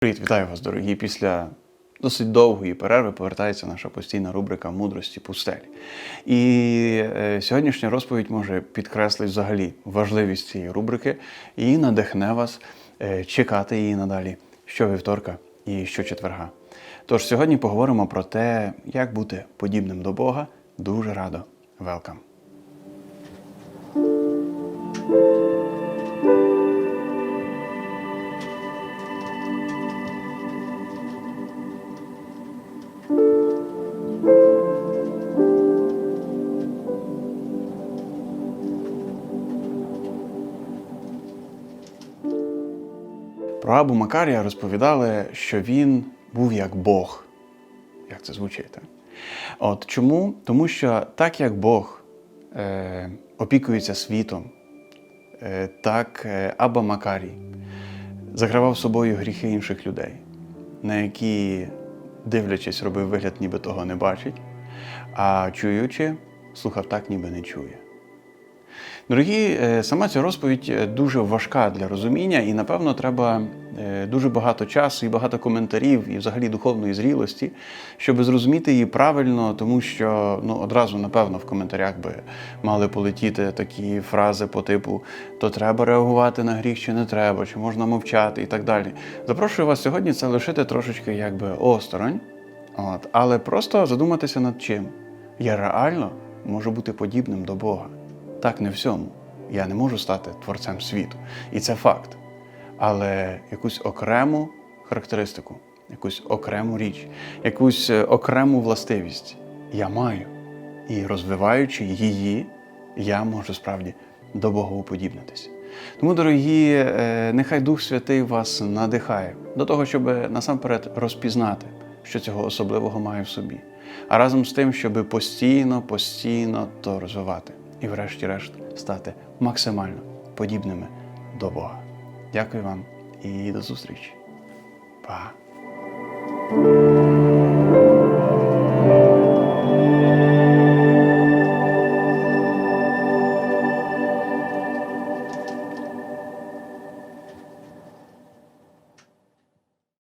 Привіт, вітаю вас, дорогі. Після досить довгої перерви повертається наша постійна рубрика мудрості пустелі. І е, сьогоднішня розповідь може підкреслить взагалі важливість цієї рубрики і надихне вас е, чекати її надалі щовівторка і щочетверга. Тож сьогодні поговоримо про те, як бути подібним до Бога. Дуже радо. Велкам! Про Абу Макарія розповідали, що він був як Бог. Як це звучить? Так? От чому? Тому що так як Бог е, опікується світом, е, так е, Аба Макарій закривав собою гріхи інших людей, на які, дивлячись, робив вигляд, ніби того не бачить, а чуючи, слухав так, ніби не чує. Дорогі, е, сама ця розповідь е, дуже важка для розуміння, і напевно треба дуже багато часу і багато коментарів, і взагалі духовної зрілості, щоб зрозуміти її правильно, тому що ну одразу, напевно, в коментарях би мали полетіти такі фрази по типу то треба реагувати на гріх, чи не треба, чи можна мовчати і так далі. Запрошую вас сьогодні це лишити трошечки якби осторонь, от, але просто задуматися над чим. Я реально можу бути подібним до Бога. Так, не всьому. Я не можу стати творцем світу. І це факт. Але якусь окрему характеристику, якусь окрему річ, якусь е, окрему властивість я маю. І розвиваючи її, я можу справді до Бога уподібнитися. Тому, дорогі, е, нехай Дух Святий вас надихає до того, щоб насамперед розпізнати, що цього особливого має в собі, а разом з тим, щоб постійно, постійно то розвивати і, врешті-решт, стати максимально подібними до Бога. Дякую вам і до зустрічі. Па!